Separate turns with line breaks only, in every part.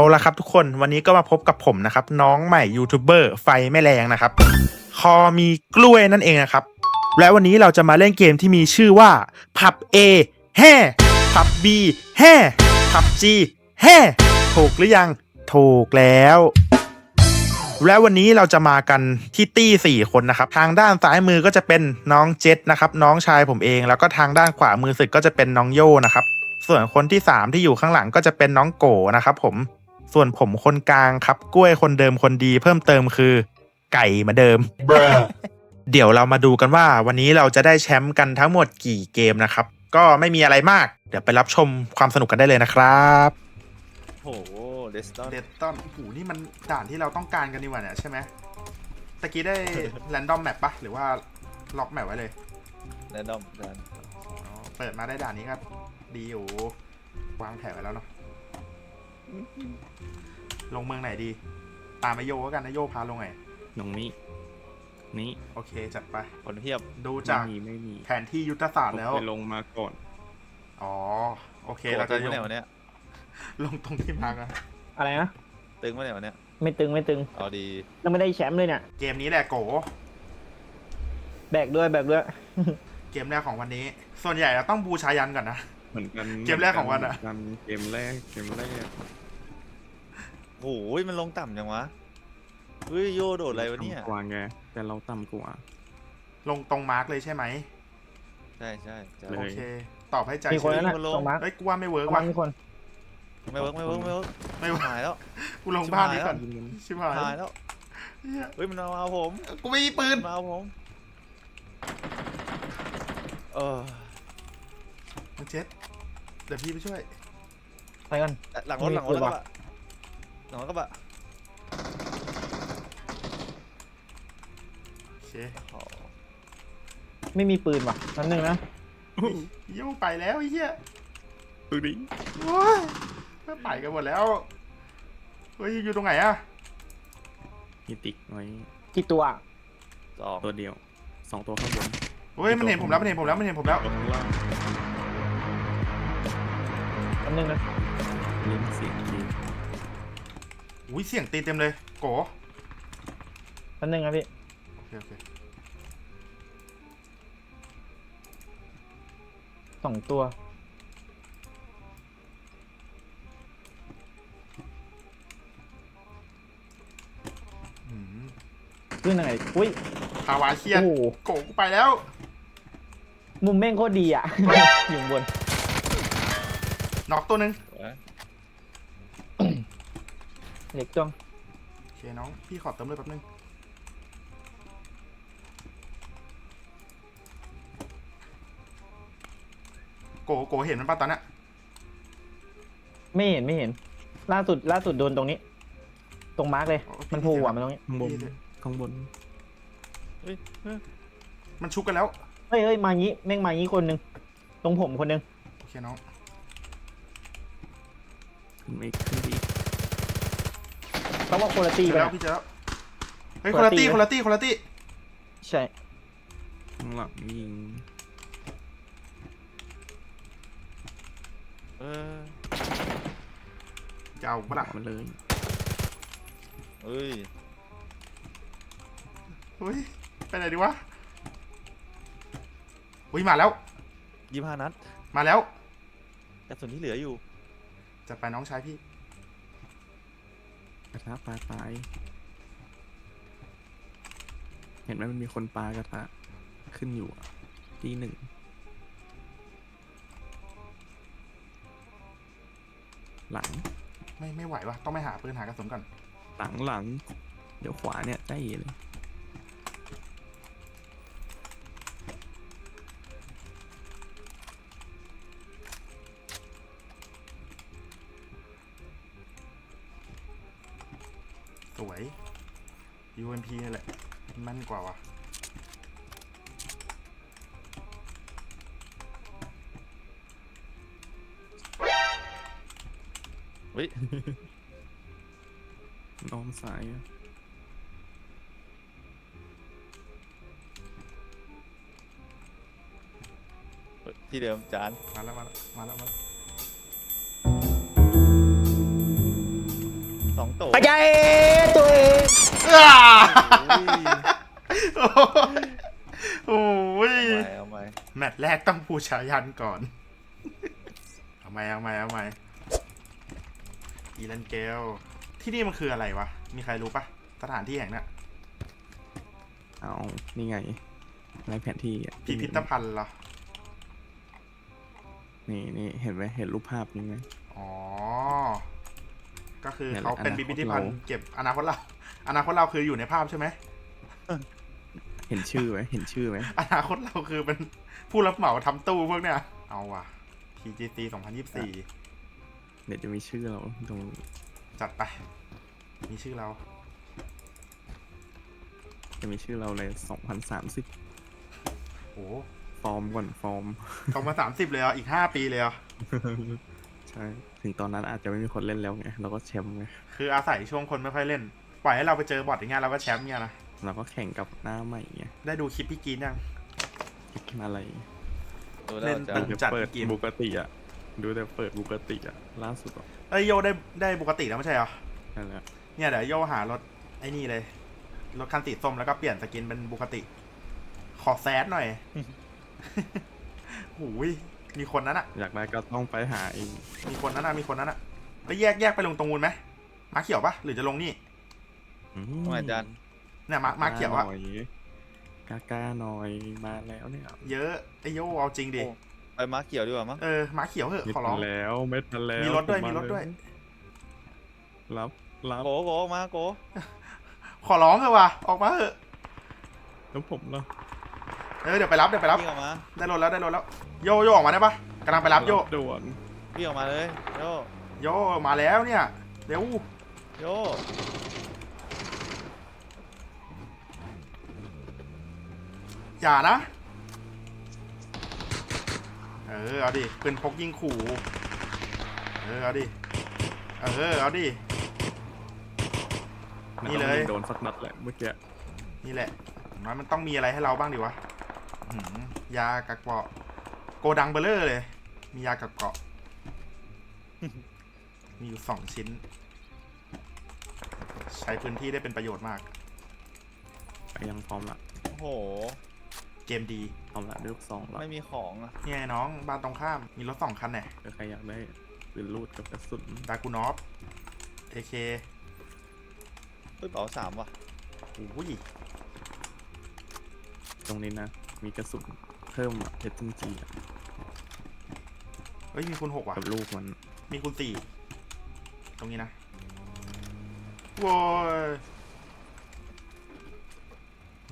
เอาละครับทุกคนวันนี้ก็มาพบกับผมนะครับ น้องใหม่ยูทูบเบอร์ไฟไม่แรงนะครับ คอมีกล้วยนั่นเองนะครับ และวันนี้เราจะมาเล่นเกมที่มีชื่อว่าผับ A แห่ผับ B แห่ผับ G แห่ถูกหรือยังถูกแล้ว และวันนี้เราจะมากันที่ตี้สี่คนนะครับ ทางด้านซ้ายมือก็จะเป็นน้องเจษนะครับ น้องชายผมเอง แล้วก็ทางด้านขวามือสุดก็จะเป็นน้องโยนะครับ ส่วนคนที่สามที่อยู่ข้างหลังก็จะเป็นน้องโกนะครับผม ส่วนผมคนกลางครับ กล้วยคนเดิมคนดีเพิ่มเติมคือ ไก่เหมือนเดิม เดี๋ยวเรามาดูกันว่า วันนี้เราจะได้แชมป์กันทั้งหมดกี่เกมนะครับ ก็ไม่มีอะไรมาก เดี๋ยวไปรับชมความสนุกกันได้เลยนะครับ
โอ้โหเดสตอน
เดตตอนโอ้โหนี่มันด่านที่เราต้องการกันดีกว่าเนี่ยใช่ไหมตะกี้ได้แรนดอมแมปปะหรือว่าล็อกแมปไว้เลย
แรนดอมกัน
อ๋อเปิดมาได้ด่านนี้ก็ดีอยู่วางแผนไว้แล้วเนาะ ลงเมืองไหนดีตามไอโยก็กันนะโยพาลงไหน
ตรงนี้ นี้
โอเคจัดไป
คนเทียบ
ดูจาก
ไม่มีไม่มี
แผนที่ยุทธศาสตร์แล้ว
ผมไปลงมาก่อน
อ๋อโอเค
โก
เรา
ตึ
จะ
ง
ล
เมื่อไหร่
ง
วันเนี้ย
ลงตรงที่มาร์กนะ
อะไรนะ
ตึงเมื่อไหร่วันเนี้ย
ไม่ตึงไม่ตึง
เอาดี
ยังไม่ได้แชมป์เลยเนี่ย
เกมนี้แหละโก
แบกด้วยแบกด้วย
เกมแรกของวันนี้ ส่วนใหญ่เราต้องบูชายันก่อนนะ
เหมือนกัน
เกมแรกของวันอะ
เหมืกันเกมแรกเกมแรก
โอ้ยมันลงต่ำจังวะ เฮ้ยโยโดดอะไรวะเนี่ย
ต่ำกว่าไงแต่เราต่ำกว่า
ลงตรงมาร์กเลยใช่ไหม
ใช่ใช่ใช่
เลย
โอเค ตอบให้ใจ
มีคนแล้วนะ
มันลง
ตรงมาร์ค
เอ้ยกูว่าไม่เวิร์ก
ตรงมา
ว่ะ
ร์คมีคน
ไม่เวิร์กไม่เวิร์กไม่เวิร์ก
ไม่เวิร์ก
หายแล้ว
กูลงบ้านนี้ก่อน
ยิงกัน
ชิบหาย
หายแล้ว
เหี้ย
เฮ้ยมันมาเอาผม
กูไม่มีปื
มันนมาเอาผม เออ
มึงเจ็ดเดี๋ยวพี่ไปช่วย
ไปกัน
หลังรถหลังรถแล้วก็ บะหลังรถก็บะ
โอเค
โอ้โห
ไม่มีปืนว่ะนั่นหนึ่งนะ
โย่ไปแล้วไอ้เหี้ย
ดูดิ
โอ้ยไม่ไปกันหมดแล้วเฮ้ยอยู่ตรงไหนอะ
มีติ๊กไว้
กี่ตัว
สอง
ตัวเดียวสองตัวข้างบน
เฮ้ยมันเห็นผมแล้วมันเห็นผมแล้วมันเห็นผมแล้ว
ตัวข้างล่าง
นั่นหนึ่งนะ
เล่นเสียงดี
อุ้ยเสียงตีนเต็มเลยโก
นั่นหนึ่งนะพี่
โอเคโอเค
สองตัว
อืม
ขึ้นยังไงอุ้ย
ภาวะเครียด
โอ้โห
โกกูไปแล้ว
มุมแม่งโคตรดีอะ อยู่บน
น็อกตัวหนึ่ง
เอ้ย
เด็กจ้อง
โอเคน้อง พี่ขอเติมเลยแป๊บนึง โกโกเห็นมันป่ะตอนเนี้ย
ไม่เห็นไม่เห็น ล่าสุดล่าสุดโดนตรงนี้ ตรงมาร์กเลยมันโผล่อะมันตรงนี้
ข้างบนข้างบน
เฮ้ยเฮ้ย
มันชุกกันแล้ว
เฮ้ยเฮ้ยมางี้แม่งมางี้คนหนึ่งตรงผมคนหนึ่ง
โอเคน้อง
ขึ้นมาอีกขึ้นไปอีก
ต้องว่าคุณภาพ
เจอ
ไป
แล้ว
นะ
พี่เจอแล้วเฮ้ยคนละตี้
ค
คน
น
ละ
ละตี้
ตี้คนละตี้
ใช่
ข้างหลังยิง
เออ
จะเอาปะล่ะ
มาเลย
เฮ้ย
เฮ้ยไปไหนดีวะอุ้ยมาแล้ว
ยี่ห้านัด
มาแล้ว
แต่ส่วนที่เหลืออยู่
จะไปน้องชายพี่
ก ระทะปลาตาย เห็นไหมมันมีคนปลากระทะขึ้นอยู่อะที่หนึ่งหลัง
ไม่ไม่ไหววะต้องไปหาปืนหากระสุนก่อน
หลังหลัง เดี๋ยวขวาเนี่ยใกล้เลย
วย UMP นี่แหละแมันกว่าวะ
เฮ้ย
น้องสายอะ
ที่เดิมจาน
มาแล้วมาแล้วมาแล้วมาแล้ว
สองโต
ไปใจตัวเอง
อ้า
อุ้ย
โอ้ย
เอาไปเอาไป
แมตช์แรกต้องปูชายันก่อน เอาไหมเอาไหมเอาไหมอีเลนเกล ที่นี่มันคืออะไรวะ มีใครรู้ปะสถานที่แห่งเนี้ย
เอานี่ไงในแผนที่อะ
พิพิธภัณฑ์เหรอ
นี่นี่เห็นไหมเห็นรูปภาพนี้ไหม
อ๋อ ก็คือ
เนี่ยแหละ
เขาเป็น
อนาคต
พิพิธภัณฑ์
เรา
เก็บอนาคตเราอนาคตเราคืออยู่ในภาพใช่ไหม
เห็นชื่อไหมเห็นชื่อไหม
อนาคตเราคือเป็นผู้รับเหมาทำตู้พวกเนี้ยเอาว่ะ TGC 2024
เดี๋ยวจะมีชื่อเราตรง
จัดไป มีชื่อเรา
จะมีชื่อเราเลยสองพันสามสิบ
โอ้
ฟอร์มก่อนฟอร์ม
สองมาสามสิบเลยเหรอะอีกห้าปีเลยเหรอะ
ใช่ ถึงตอนนั้นอาจจะไม่มีคนเล่นแล้วไงเราก็แชมป์ไง
คืออาศัยช่วงคนไม่ค่อยเล่น ปล่อยให้เราไปเจอบอทอย่างเงี้ยเราก็แชมป์เนี่ยนะ
เราก็แข่งกับหน้าใหม่ไง
ได้ดูคลิปพี่กรีนยัง
คิดอะไร
ดู
เล่
แล้ว
น
จะ
ตึง
ดู
จัด
เปิด
เกม
บุกติอะดูแต่เปิดบุกติอะล่าสุดอะ
เอ้ยโยได้ได้ปกติแล้วไม่ใช่เหรอ
นั่นแหละ
เนี่ยเดี๋ยวโยหารถไอ้นี่เลย รถคันสีส้มแล้วก็เปลี่ยนสกินเป็นบุคติ ขอแซดหน่อย หูย มีคนนั้นอะ
อยากได้ก็ต้องไปหาเอง
มีคนนั้นอะมีคนนั้นอะแล้วแยกแยกไปลงตรงนู้นไหมมาเขียวปะหรือจะลงนี่
อื
ทำไมอาจารย์
เนี่ยมามาเขียวอะ
หน่อยกล้ากล้าหน่อยมาแล้วเนี่ย
เยอะไอโยเอาจริงดิ
โอ้ไปม้าเขียวดีกว่ามั้ง
เออมาเขียวเหอะ
ไม่
ขอร้
ทั
อง
นแล้วไม่ทันแล้ว
มีรถด้วย
ผา
มีรถด้วย
เลยรับรับ
โกโกมาโก
ขอร้องเถอะว่ะออกมาเถอะ
แล้วผมเนาะ
เออเดี๋ยวไปรับเดี๋ยวไปรับ
พี่ออกมา
ได้รถแล้วได้รถแล้ว โยโยออกมาได้ปะกำลังไปรับโย
ด่วน
พี่ออกมาเลยโย
โยมาแล้วเนี่ยเร็ว
โย
อย่านะ เออเอาดิปืนพกยิงขู่ เออเอาดิ เออเอาดิ นี่เลย
โดนสักนัดแหละเมื่อกี้
นี่แหละอย่างน้อยมันต้องมีอะไรให้เราบ้างดิวะอื้อหือ ยากักเกาะโกดังเบลเลอร์เลย มียากักเกาะ มีอยู่สองชิ้น ใช้พื้นที่ได้เป็นประโยชน์มาก
ไปยังพร้อมละ
โอ้โห
เกมดี
พร้อมละด้วยลูกซองละ
ไม่มีของอะ
นี่ไงน้องบ้านตรงข้าม มีรถสองคันเนี่ย
ถ้าใครอยากได้ปืนลูดกับกระสุน
ดากูนอฟเอเค
เฮ้ยเป๋าสามว่ะ
โอ้ย
ตรงนี้นะ มีกระสุนเพิ่มอะเอสจี
เฮ้ยมีคุณหกว่ะ
กับลูกมัน
มีคุณสี่ตรงนี้นะโว้ย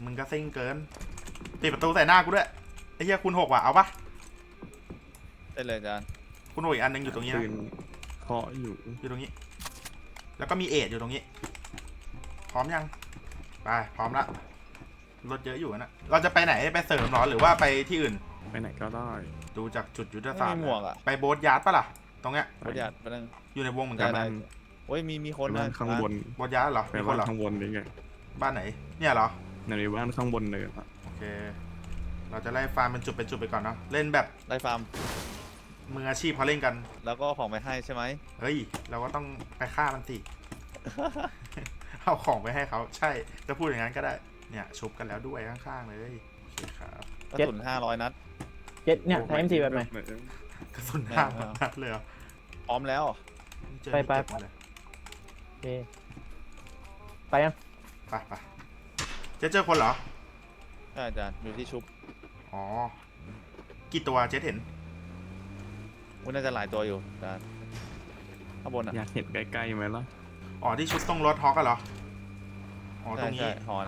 มึงก็เซ็งเกินปิดประตูใส่หน้ากูด้วยไอ้เหี้ยคุณหกว่ะเอาปะ
ได้เลยอาจารย์
คุณหกอีกอันหนึงอยู่ตรงนี้
ปื
นะ
นเคาะอยู่
อยู่ตรงนี้ แล้วก็มีเอทอยู่ตรงนี้ พร้อมยัง ไป พร้อมละ รถเยอะอยู่นะเราจะไปไหนไปเสริมเหรอหรือว่าไปที่อื่น
ไปไหนก็ได้
ดูจากจุดยุทธ
ไม่
ศาสต
มี
ร์
หมวกอะ
ไปโบ๊ทยาร์ดปะล่ะตรงเนี้ย
ประหยัดไปนึง
อยู่ในวงเหมือน
ได้
กัน
ได้
นะ
โอ้ยมีมีค
ไป
น
บ้าน
นะ
ข้างบน
โบ๊ทยาร์ดเหรอ
ไป
มีค
บ้านน
เหรอ
ข้างบนนี่ไง
บ้านไหน เนี่ยเหรอ
ในบ้านข้างบนเนินอะ
โอเค เราจะไล่ฟาร์มเป็นจุดเป็นจุดไปก่อนเนาะ เล่นแบบ
ได้ฟาร์ม
มืออาชีพเขาเล่นกัน
แล้วก็ของไปให้ใช่ไหม
เฮ้ย เราก็ต้องไปฆ่ามันสิ เอาของไปให้เขา ใช่ จะพูดอย่างนั้นก็ได้ เนี่ยชุบกันแล้วด้วยข้างๆเลยโอเคครับ
กระสุนห้าร้อยนัด
เจ็ดเนี่ยไทม์ซีแบบไหน
กระสุนห้านัดเลยเหรอ
พร้อมแล้ว
เจอ
ไปไป
เก็บมาเลย
โอเคไปยัง
ไปไปเจ๊เจอคนเหรอ
ใช่อาจารย์อยู่ที่ชุบ
อ๋อ กี่ตัวเจ๊เห็น
มันน่าจะหลายตัวอยู่อาจารย์ข้างบนอะ
อยากเห็นใกล้ๆไหมล่ะ
อ๋อที่ชุดตรงรถฮอกกันเหรอ อ๋อตร
ใช่
งนี้
ใช่หอน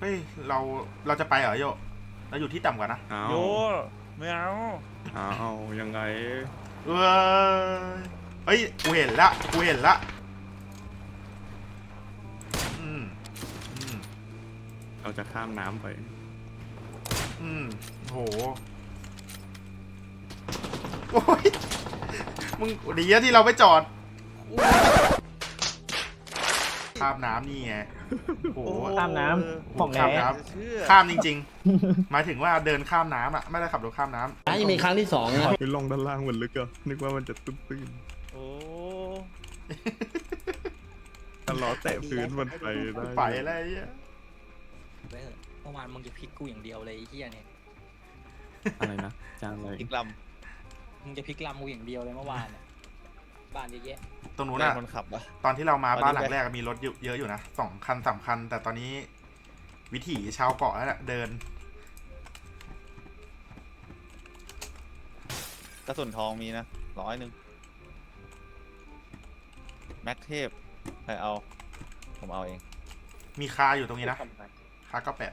เฮ้ยเราเราจะไปเหรอโยเราอยู่ที่ต่ำกว่านะ
อ้า
โยวไม่เอา
อ้าวยังไง
เอ้ยเฮ้ยกูเห็นละกูเห็นละอืมอืม
เราจะข้ามน้ำไป
อืมโหโอ้ยมึงดีอะที่เราไปจอด ข้ามน้ำนี่ไงโอ้โห
ข้ามน้
เออำ
ของแหน
ข้ามน้
จะเชื่อ
ข้ามจริง ๆ หมายถึงว่าเดินข้ามน้ำอะไม่ได้ขับรถข้ามน้ำ
อันนี้มีครั้งที่สองนะ
ไปลงด้านล่างมันลึกอะนึกว่ามันจะตื้น
โอ้
ถ้าล้อแตะพื้นมันไปได้
ไปอะไรเงี้ย
ไว้เถอะเมื่อวานมึงจะพลิกกูอย่างเดียวเลยไอ้เหี้ยเนี่ย
อะไรนะจางอะไร
อีกล
มึงจะพลิกลำกูอย่างเดียวเลยเมื่อวานเนี่ย บ้านเยอะแยะ
ตรงำนู้น
ได้
อะ
คนขับวะ
ตอนที่เรามา
ตอนนี้
บ้านหลัง
ไป
แรกมีรถเยอะเยอะอยู่นะสองคันสามคัน แต่ตอนนี้วิถีชาวเกาะนั่นแหละเดิน
กระสุนทองมีนะร้อยหนึ่งแม็กเทพใครเอา ผมเอาเอง
มีคาอยู่ตรงนี้นะ คาก็แปด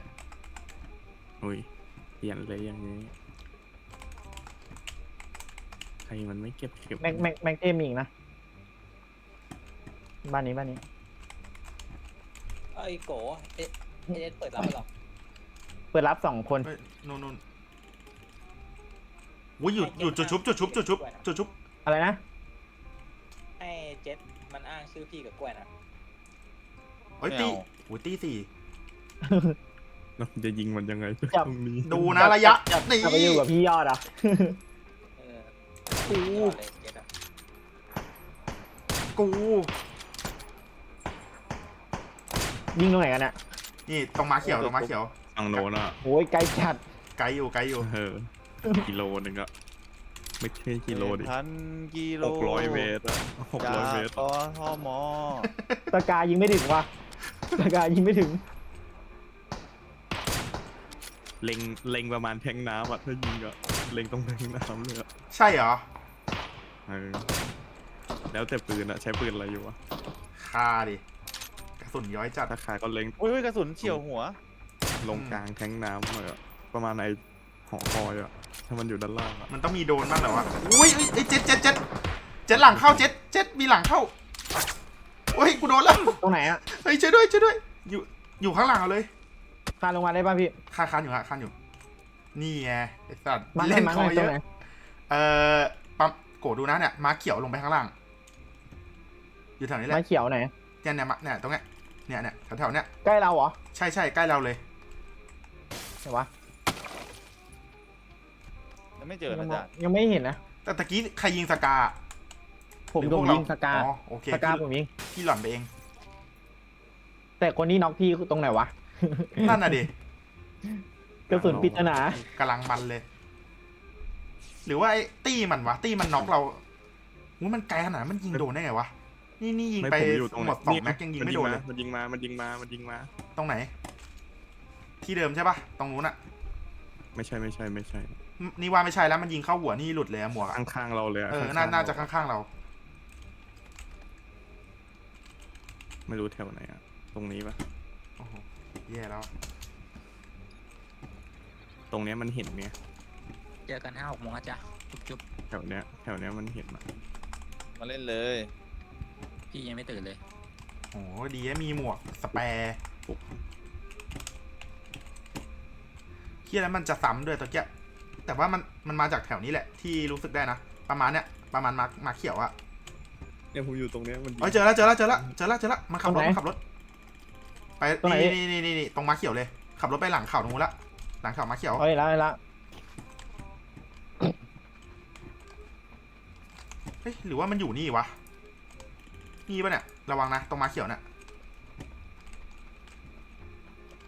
อุ้ยเปลี่ยนเลยอย่างนี้ใครมันไม่เก็บเข็ม
แม็กแม็กแม็กเทมมีอีกนะ บ้านนี้บ้านนี้
ไอ้โกเอ๊ะเอ๊ะเปิดรับไปหรอ
เปิดรับสองคน
เฮ้ยนู่นนู่นวุ้ยอยู่อยู่จุดชุบจุดชุบจุดชุบจุดชุบ
อะไรนะ
ไอ้เจ็ดมันอ้างชื่อพี่กับกล้วยนะ
เฮ้ย
ไม่
ตี
เอา
วุ้ยตีสี่
เราจะยิงมันยังไง
จับ
ตรงนี้
ดูนะระยะนี่
จะไปอยู่กับพี่ยอดอะ
เออ
กู
ยอดเลยเจ็ดอะ
กู
ยิงตรงไหนกันเนี่ย
นี่ตรงมาเขียวตรงมาเขียว
ฝั่งโน้นอะ
โอ้ยไกลจัด
ไกลอยู่ไกลอยู่
เออกิโลหนึ่งอะไม่ใช่กิโลดิ
พันกิโล
หกร้อยเมตรอะหก
จา
ร้อย
ก
เมตร
กทม
ตะกายิงไม่ถึงว่ะตะกายิงไม่ถึง
เล็งเล็งประมาณแทงน้ำอะถ้ายิงอะเล็งตรงแทงน้ำเลยอะ
ใช่เหรอ
เออแล้วแต่ปืนอะใช้ปืนอะไรอยู่วะ
คาดิกระสุนย้อยจัด
ถ้าขาก็เล็ง
อุ้ยอุ้ยกระสุนเฉียวหัว
ลงกลางแทงน้ำเลยอะประมาณไอหอคอยอะถ้ามันอยู่ด้านล่างอะ
มันต้องมีโดนบ้างเหรอวะอุ้ยอุ้ยเอ้ยเจ็ดเจ็ดเจ็ดเจ็ดหลังเข้าเจ็ดเจ็ดมีหลังเข้าเฮ้ยกูโดนแล้ว
ตรงไหนอะ
เฮ้ยช่วยด้วยช่วยด้วย อยู่อยู่ข้างหลังเอาเลย
คานลงมาได้ป่ะพี่
คาคานอยู่ฮะคานอยู่ นี่ไงไอ้สัตว์
มาร์คไหน
เล่น
มาร์
ค
ค
อ
ไหน
เย
ตรง
อะ
ไหน
เอ่อปั๊ม โกดูนะเนี่ยมาเขียวลงไปข้างล่าง อยู่แถวนี้แหละ
ไม้เขียวไหน
เนี่ยเนี่ยมาเนี่ยตรงเนี้ยเนี่ยเนี่ยแถวๆเนี้ย
ใกล้เราเหรอ
ใช่ใช่ใกล้เราเลย
ไหนวะ
ยังไม่เจอ
ยั
นะ
งมอง
จ๊ะ
ยังไม่เห็นนะ
แต่ตะกี้ใครยิงสกา
ผม
หรือ
โด
พ
น
วเร
ยิงสกา
อ๋อโอเค
สกา
พี่
ผมยิง
พี่หล่อนไปเอง
แต่คนที่น็อกพี่คือตรงไหนวะ
นั่นน่ะดิ
กระสุนปริศนา กำ
ลังมันเลย หรือว่าไอ้ตี้มันวะ ตี้มันน็อกเราหูมันไกลขนาดนั้นมันยิงโดนได้ไงวะ นี่นี่ยิง
ไม่
ไป
ผมอยู่ตรง
หมดสองแม็กยังยิงไม่โดนเลย
มันยิงมา มันยิงมา มันยิงมา
ตรงไหน ที่เดิมใช่ปะตรงนู้นอะ
ไม่ใช่ไม่ใช่ไม่ใช่
นี่ว่าไม่ใช่แล้วมันยิงเข้าหัวนี่หลุดเลยอะหมวกอะ
ข้างๆเราเลยะ
เออ
ข้งๆ
น่า
เร
น่าจะข้างๆเรา
ไม่รู้แถวไหนอะตรงนี้ปะ
โอ้โหแย่แล้ว
ตรงเนี้ยมันเห็นเนี่ย
เจอกันห้าหกโมงนะจ๊ะจุ๊บจุ๊บ
แถวเนี้ยแถวเนี้ยมันเห็นอะ
มาเล่นเลย
พี่ยังไม่ตื่นเลย
โอ้โหดีนะมีหมวกสแปร์เฮียแล้วมันจะซ้ำด้วยตะเกียบแต่ว่ามันมันมาจากแถวนี้แหละที่รู้สึกได้นะ ประมาณเนี้ยประมาณมามาเขียวอะ
เนี่ยผมอยู่ตรงเนี้ยมันยิง
เอ้ยเจอแล้วเจอแล้วเจอแล้วเจอแล้วเจอแล้วมันขับรถ
ตรงไหน
มันขับรถ ไป
ตรงไหน
นี่นี่นี่นี่ตรงมาเขียวเลย ขับรถไปหลังเขาตรงนู้นละหลังเขามาเขียว
เอาเลยแล้วเอาเลยแล้ว
เฮ้ยหรือว่ามันอยู่นี่วะ นี่ปะเนี่ย ระวังนะ ตรงมาเขียวเนี่ย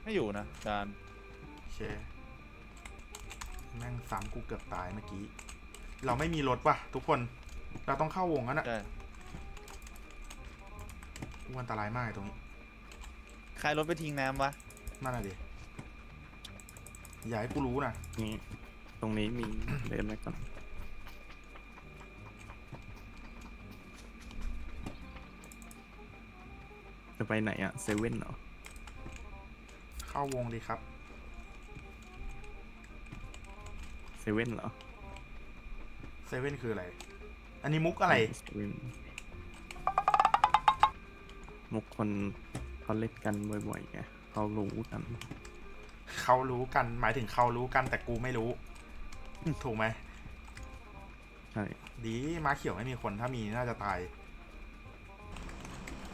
ไม่อยู่นะจาน
โอเค แม่งซ้ำกูเกือบตายเมื่อกี้ เราไม่มีรถว่ะทุกคน เราต้องเข้าวงแล้วน่ะ
ใช่
อู้อันตรายมากไอ้ตรงนี้
ใครรถไปทิ้งน้ำวะ
นั่นน่ะดิอย่าให้กูรู้นะ
นี่ตรงนี้มี เดินไปก่อน จะไปไหนอะเซเว่นเหรอ
เข้าวงดีครับ
เซเว่นเหรอ
เซเว่นคืออะไร อันนี้มุกอะไร
เซเว่นมุกคนเขาเล่นกันบ่อยๆไงเขารู้กัน
เขารู้กัน หมายถึงเขารู้กันแต่กูไม่รู้ ถูกไหม
ใช่
ดีมาเขียวไม่มีคนถ้ามีน่าจะตาย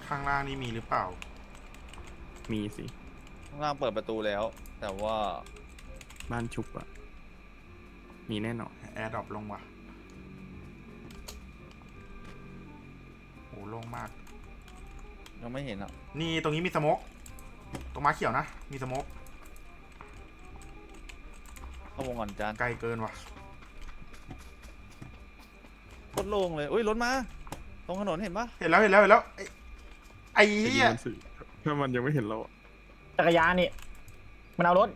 ข้างล่างนี่มีหรือเปล่า
มีสิ
ข้างล่างเปิดประตูแล้ว แต่ว่า
บ้านชุบอะมีแน่นอน
แอร์ดรอปลงว่ะโหโล่งมาก
โยังไม่เห็นอะ
นี่ตรงนี้มีสโมกตรงม้าเขียวนะ มีสโมก
เข้าวงก่อนจาน
ไกลเกินว่ะ
โคตรโล่งเลยอุ้ยรถมา ตรงถนนเห็นปะ
เห็นแล้วเห็นแล้วเห็นแล้วไอ้ไอ้
ไอ้
เหี้
ยิ
ย
งมันสิถ้ามันยังไม่เห็นเราอะ
จักรยานนี่ มันเอารถ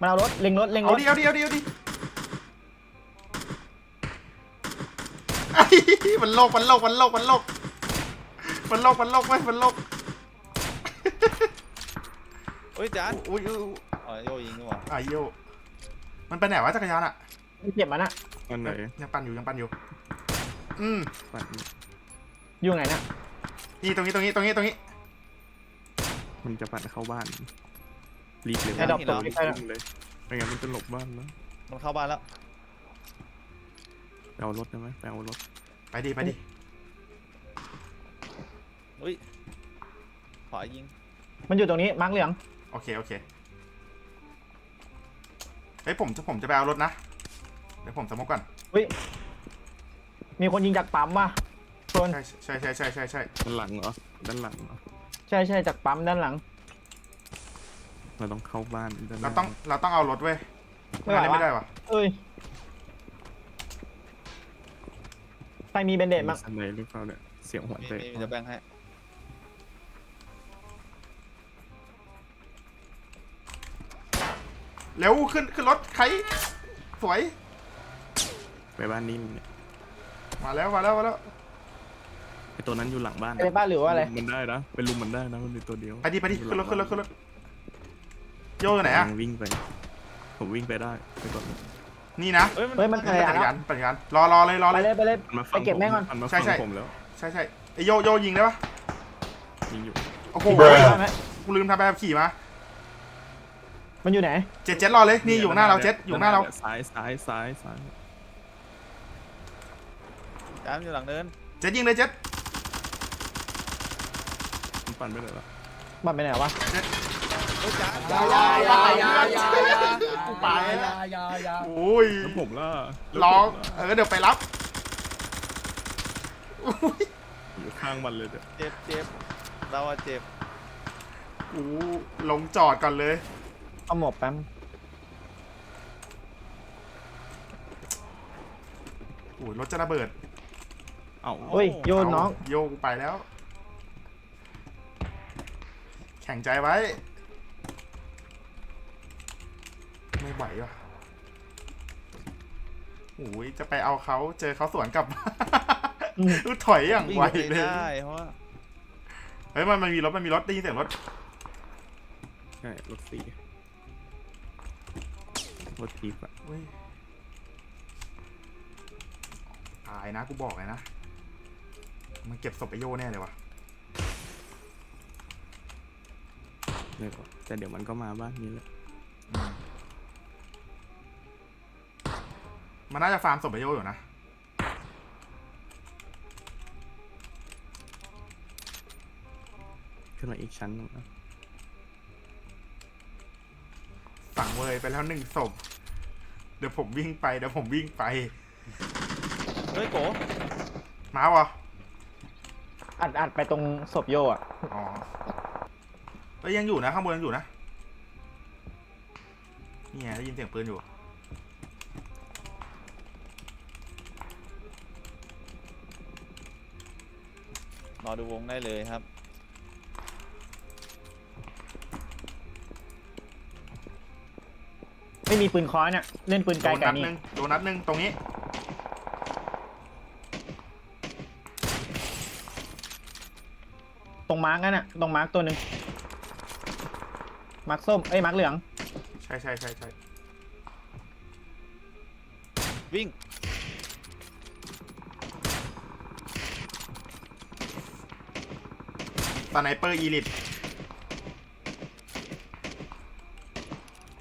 มันเอารถเล็งรถเล็งร
เอา
ถ
ดิเอาดิเอาดิเอาดิไอ้มันโลกมันโลกมันโลกมันโลกมันโลกมันโลกไว้ยมันโลก
อุ้ยจาน
อุ้ยอุ้ยอุ้ย
อ๋อโยยิงดีกว่า
อะโยมันไปไหนวะจักรยานอะ
เจ็บมันอะ
อันไหน
ยังปั่นอยู่ยังปั่นอยู่ อืม
ปั่น
อยู่ไหนเนี่ย
นี่ตรงนี้ตรงนี้ตรงนี้ตรงนี้
มันจะปั่นเข้าบ้านรีบเลย
ไอ้ดอก
รี
ต
บ
ก
เลย
ไปแล้ว
เลยไม่งั้นมันจะหลบบ้านนะ
มันเข้าบ้านแล้ว
ไปเอารถได้ไหมไปเอารถ
ไปดิไปดิ
อุ้ย ขวายิง
มันอยู่ตรงนี้มาร์กเหลือง
โอเคโอเคเฮ้ยผมจะผมจะไปเอารถนะเดี๋ยวผมสมมติก่อน
มีคนยิงจากปั๊มว่ะ โซน
ใช่ใช่ใช่ใช่ใช่ใช่
ด้านหลังเหรอ ด้านหลังเหรอ
ใช่ใช่จากปั๊มด้านหลัง
เราต้องเข้าบ้านด้านห
เรา
น้า
ต้องเราต้องเอารถเว้ย
ไม่ไหว
เล่นไม่ได้
วะ
วะ
เอ้ยใครมีเบนเดต
มี
มั้ง
สไนหรือเปล่าเนี่ยเสียงหัว
มี
ใจ
มีมีจะแบ่งให้
เร็วขึ้นขึ้นรถใครสวย
ไปบ้านนี้มันเนี่ย
มาแล้วมาแล้วมาแล้ว
ไอตัวนั้นอยู่หลังบ้าน
อะไรบ้านหรือว่าอะไร
มันได้นะเป็นลุมมันได้นะมันมีตัวเดียว
ไปดิไปดิขึ้นรถขึ้นรถขึ้นรถโยอยู่ไหนอะ
ยังวิ่งไป ผมวิ่งไปได้ไปก่อน
นี่นะ
เอ้ยมัน
เฮ้ยมัน
ปั่
อะไร
น
อะ
จักรยานปั่นจักรยานรอรอเลยรอ
ไป
เลย
เลยไปเลย
มันมา
ไป
ฟัง
เก็บแม่งก่อน
มันมา
ใช่
ฟัง
ใช่
ผมแล้ว
ใช่ใช่ไอโยโยยิงได้ปะ
ยิงอยู่
โอ้โห
ได้ไหม
กูลืมทำใบขับขี่มา
มันอยู่ไหน
เจ็ดเจ็ดรอเลยนี่อยู่หน้าเราเจ็ดอยู่หน้าเรา
ซ้ายซ้ายซ้ายซ้าย
จานอยู่หลังเนิน
เจ็ดยิงเลยเจ็ด
มัน ปั่นไปเลยละ
มันไปไหนวะ
เฮ้ยจาน
ยายายายายากูไปแล้วโอ้ย
แล้วผมล่ะแล้ว
ร้อง
ผมล่ะ
เออเดี๋ยวไปรับอุ๊ย
อยู่ข้างมันเลยเนี่ย
เจ็บเจ็บเราอะเจ็บ
กูลงจอดก่อนเลย
เอาหมวกแป๊บ
โอ้ยรถจะระเบิด
เอ้า
เฮ้ยโยนน้อง
โยกไปแล้วแข่งใจไว้ ไม่ไหวว่ะโอ้ยจะไปเอาเขาเจอเขาสวนกลับ
อืม
อุ๊ยถอยอย่าง
วิ่ง
ไว
ไป
เลย
ได้เพราะว่า
เฮ้ยมันมันมีรถมันมีรถได้ยินเสียงรถ
ใช่รถสีรถทีบอะ
เว้ยตายนะกูบอกเลยนะมันเก็บศพไปโยแน่เลยว่ะ
เนี่ยแต่เดี๋ยวมันก็มาบ้านนี้แหละ
มันน่าจะฟาร์มศพไปโยอยู่นะ
ขึ้นมาอีกชั้นหนึงนะ
สั่งเวยไปแล้วหนึ่งศพ เดี๋ยวผมวิ่งไป เดี๋ยวผมวิ่งไป
เฮ้ยโก
มาวะ
อัดอัดไปตรงศพโยอะ
อ๋อ เอ้ยยังอยู่นะข้างบนยังอยู่นะนี่ไงได้ยินเสียงปืนอยู่
รอดูวงได้เลยครับ
ไม่มีปืนค้อนเนี่ยเล่นปืน
โด
ไกล
น
ไกล
นัด
นี่
หนึ่งโดนนัดหนึ่งตรงนี้
ตรงมาร์กนั่นน่ะตรงมาร์กตัวหนึ่ง มาร์กส้มเอ้ยมาร์กเหลือง
ใช่ใช่ใช่ใช่
วิ่ง
ตาไนเปอร์อีลิท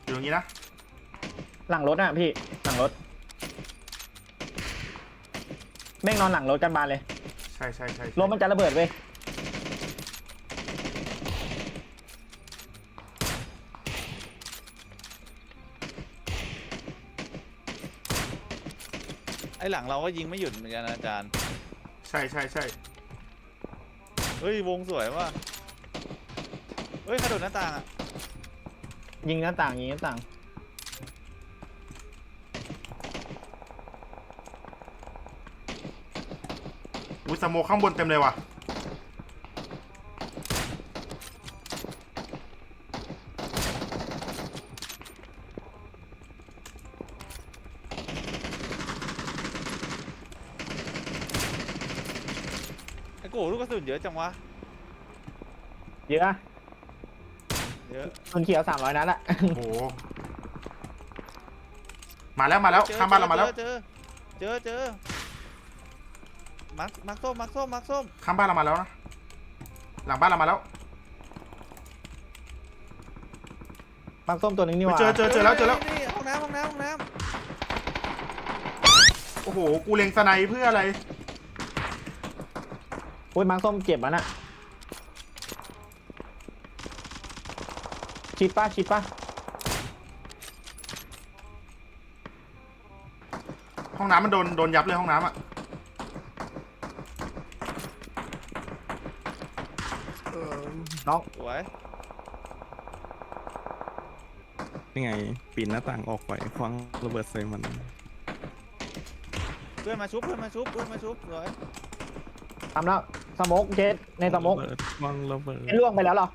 อยู่ตรงนี้นะ
หลังรถอะพี่หลังรถแม่งนอนหลังรถกันบานเลย
ใช่ใช่ใช่ใช่
รถมันจะระเบิดเว้ย
หลังเราก็ยิงไม่หยุดเหมือนกันนะอาจารย์
ใช่ใช่ใช่
เฮ้ยวงสวยว่ะเฮ้ยกระโดดหน้าต่างอะ
ยิงหน้าต่างยิงหน้าต่าง
อุ้ยสโมกข้างบนเต็มเลยว่ะ
ระสุนเยอะจังวะ
เยอะอะ
เยอะ
คนเขียวสามร้อยนัดละ
โอ้โหมาแล้วมาแล้ว
เจอ
ข้างบ้านเรามาแล้ว
เจอ เจอ เจอ มักมักส้ม มักส้ม มักส้ม
ข้างบ้านเรามาแล้วนะ หลังบ้านเรามาแล้ว
บางส้มตัวหนึงนี่หว่า
เจอเจอเจอแล้วเจอแล้ว
นี่ห้องน้ำห้องน้ำห้องน้
โอ้โห กูเล็งสไนเพื่ออะไร
โอ้ยบางส้มเจ็บมันอะชิดป้าชิดป้า
ห้องน้ำมันโดนโดนยับเลยห้องน้ำอะ
เออ
น้องำ
สวย
นี่ไงปีนหน้าต่างออกไปคว้างระเบิดใส่มัน
เพื่อนมาชุบเพื่อนมาชุบเพื่อนมาชุบสวย
ทำแล้ว สโมกเจ็ดในสโมก
ระเบิดคว้างระเบิด
เจ็ดล่วงไปแล้วเหรอ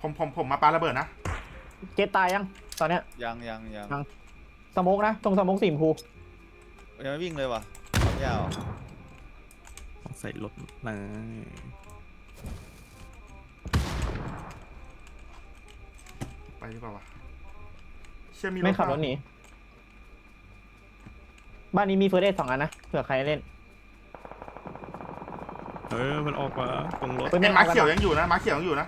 ผมผมผมมาปาระเบิดนะ
เจ็ดตายยัง ตอนเนี้ย
ยังยังยัง
ยังสโมกนะ ตรงสโมกสีชมพู
ยังไม่วิ่งเลยว่ะความยาว
เอาใส่รถเลย
ไปหรือเปล่าวะเชื่อมี
ไม่ขับร
เป
ถ
ล่า
หนีบ้านนี้มีเฟิร์สเอสสองอันนะเผื่อใครเล่น
เออ มันออกมาตรงรถ
เฮ้ย
ไอ้ม้าเขียวยังอยู่นะม้าเขียวยังอยู่นะ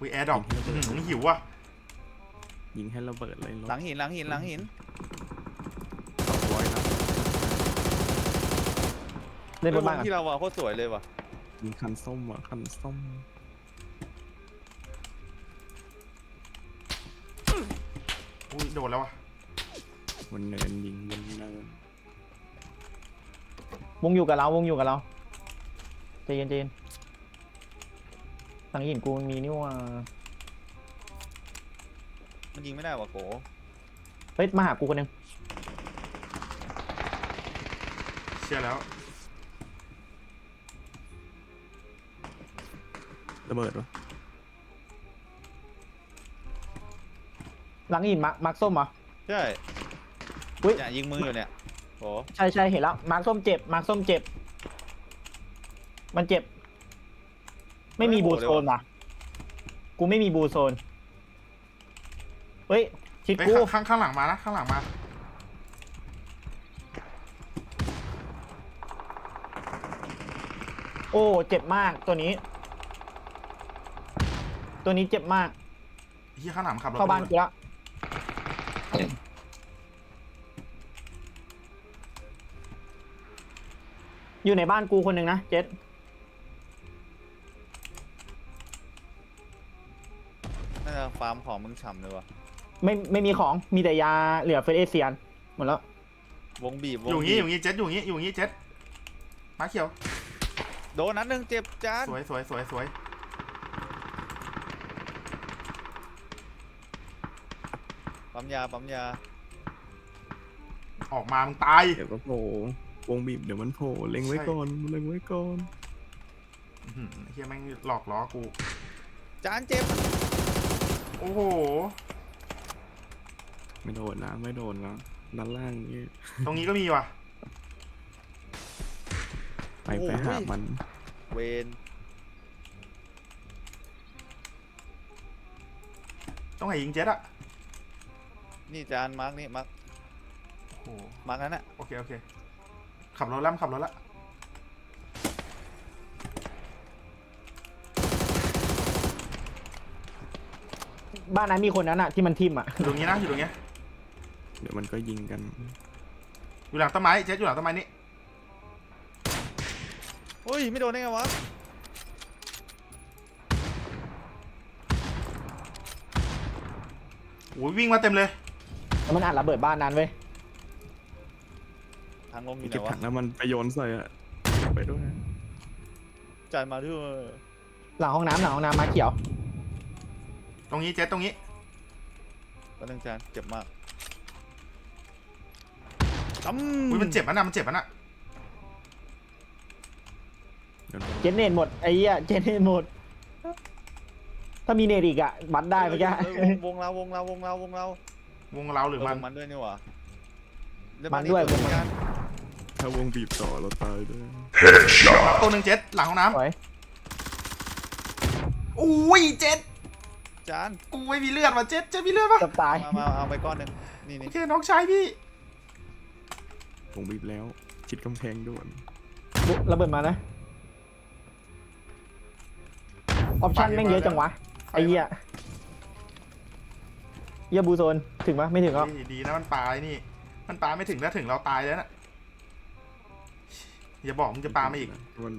วีแอร์ดอกหิวอะ
ยิงให้ระเบิดเลยรถ
หลังหินหลังหินหลังหิน
ร้อยนะ
เล่นบนบ้าน
ว
ก่อน
งที่เราว่ะโคตรสวยเลยว่ะ
ยิงคันส้มอะคันส้ม
อุ้ยโดนแล้วอะ
บนเนินยิงบนเนิน
วงอยู่กับเราวงอยู่กับเราใจเย็นใจเย็นทางหินกูมันมีนี่หว่า
มันยิงไม่ได้ว่ะโก
เฮ้ยมาหากูคนหนึง
เชื่อแล้ว
ระเบิดวะ
หลังหินมาร์คมาร์คส้มเหรอ
ใช่
อุ๊ย
เนี่ยยิงมืออยู่เนี่ย โอ้
ใช่ใช่เห็นแล้วมาร์คส้มเจ็บมาร์คส้มเจ็บ มันเจ็บ ไม่มีบูโซนว่ะ กูไม่มีบูโซน เฮ้ยชิด
ไป
กู
ข้างข้างข้างหลังมานะข้างหลังมา
โอ้เจ็บมากตัวนี้ ตัวนี้เจ็บมาก
ที่ข้างหลังขับรถ
เข้าบ้าน
ไป
กูแล้ว อยู่ในบ้านกูคนหนึ่งนะเจ็ด
น่าจะฟาร์มของมึงฉ่ำเลยว่ะ
ไม่ไม่มีของมีแต่ยาเหลือเฟสเอเซียนหมดแล้ว
วงบีบว
อยู่
ง
งี้
บี
อบยู่งี้เจ็ดอยู่งี้อยู่งี้เจ็ดม้าเขียว
โดนนัดหนึ่งเจ็บจาน
สวยสวยสวยสวย
ปั๊มยาปั๊มยา
ออกมามึงตาย
เดี๋ยวก็โผล่ วงบีบเดี๋ยวมันโผล่เล็งไว้
ใช่
ก่อนเล็งไว้ก่อน
อื้อหือเฮียแม่งหลอกล้อกู
จานเจ็บ
โอ้โห
ไม่โดนนะไม่โดนนะด้านล่างนี่
ตรงนี้ก็มีว่ะ
ไปไปหามัน
เวน
ต้องไหนยิงเจ็ดอะ
นี่จานมาร์กนี่มาร์ก
โอ้โห
มาร์กนั้นอะ
โอเค โอเค ขับรถแล้วขับรถละ
บ้านนั้นมีคนนั้นอะที่มันทิมอะ
อยู่ตรงนี้นะอยู่ตรงนี้
เดี๋ยวมันก็ยิงกัน
อยู่หลังต้นไม้เจ็ดอยู่หลังต้นไม้นี่
อุ้ยไม่โดนได้ไงวะ
โอ้ยวิ่งมาเต็มเลย
แล้วมันอัดระเบิดบ้านนั้นเว้ย
ทา งางลมอยู่ไหน
เก็บ
วะ
ถังน้ำมันไปโยนใส่อะไปด้วย
จานมาด้วย
หลังห้องน้ำหลังห้องน้ำมาเขียว
ตรงนี้เจ็ดตรงนี้
ก็นึงจานเจ็บมากตั้ม
อุ้ยมันเจ็บมันนะมันเจ็บมันนะ
เดี๋ยว
เจนเนตหมดไอ้เหี้ยเจนเนตหมด ถ้ามีเนตอีกอะบัตได้เมื่อกี้
เออวงวงเราวงเราวงเราวงเรา
วงเราหรือ
เออ
มัน
วงมันด้วยนี่หว่า
มันด้วย
เดี๋
วงมัน
จาน
ถ้าวงบีบต่อเราตายด้วย
รับตัวหนึ่งเจ็ดหลังห้องน้
สวยำ
อุ้ยเจ็ด
จาน
กูไม่มีเลือดว่ะเจ็ดเจ็ดมีเลือดปะ
จะตาย
มามาเอาไปก้อนหนึ่งนี่
โอ
นี่
เคน้องชายพี่
วงบีบแล้ว ชิดกำแพงด่วน
บุ๊ระเบิดมานะออปชั่นแม่งเยอะจังวะไอ้เหี้ยเหี้ยบูโซนถึงปะไม่ถึงหรอก
เฮ้ยดีนะมันปลาไอ้นี่ มันปลาไม่ถึงถ้าถึงเราตายแล้วน่ะ อย่าบอกมึงจะปลามาอีก
มัน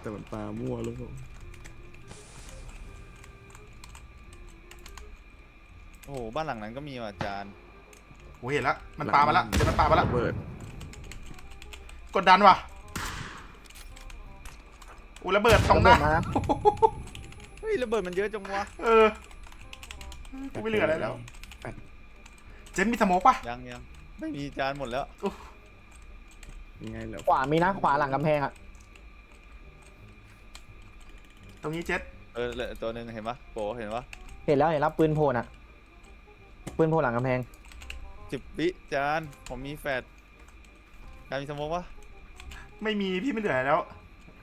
แต่มันปลามั่วแล้วผม
โอ้โหบ้านหลังนั้นก็มีว่ะจาน
โอ้เห็นแล้วมันปลามาแล้วเดี๋ยวมันปลามาแล้ว
ระเบิด
กดดันว่ะอุ้ยระเบิดตรงหน้า
ระเบิดมานะ
เฮ้ยระเบิดมันเยอะจังวะ
เออกูไม่เหลืออะไรแล้ว เจมมีสโมกปะ
ยังยังไม่มีจานหมดแล้ว
ยังไงแล้ว
ขวามีนะขวาหลังกำแพงอะ
ตรงนี้เจ็ด
เออเหลือตัวหนึ่งเห็นปะโปเห็นปะ
เห็นแล้วเห็นแล้วปืนโผล่น่ะ ปืนโผล่หลังกำแพง
สิบวิจานผมมีแฟดจานมีสโมองปะ
ไม่มีพี่ไม่เหลืออะไรแล้ว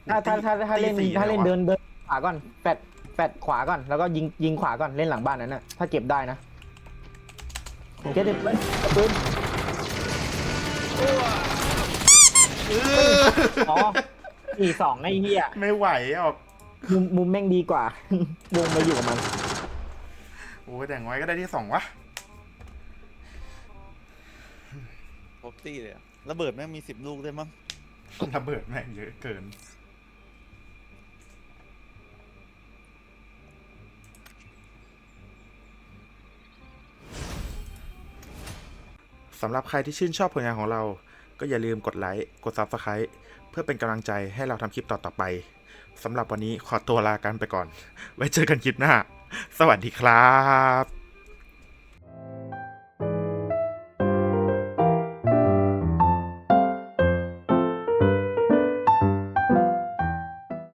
ถ้าถ้าถ้าถ้าเล่น
ตีสี่
ถ้าเล่น
แวะ
เดินเดินขวาก่อนแฟดแฟดขวาก่อนแล้วก็ยิงยิงขวาก่อนเล่นหลังบ้านนั้นน่ะถ้าเก็บได้นะเก็บได้ปืน
เอ อ
อ๋อสี่สองไอ้เหี้ย
ไม่ไหวออก
มุมมุมแม่งดีกว่า วงไปอยู่กับมัน
โอ้ยแต่งไว้ก็ได้ที่สองวะ
ครบตี้เลยอะระเบิดแม่งมีสิบลูกได้มั้ง
ระเบิดแม่งเยอะเกิน สำหรับใครที่ชื่นชอบผลงานของเรา ก็อย่าลืมกดไลค์ กด Subscribe เพื่อเป็นกำลังใจให้เราทำคลิปต่อๆไปสำหรับวันนี้ขอตัวลากันไปก่อน ไว้เจอกันคลิปหน้า สวัสดีครับ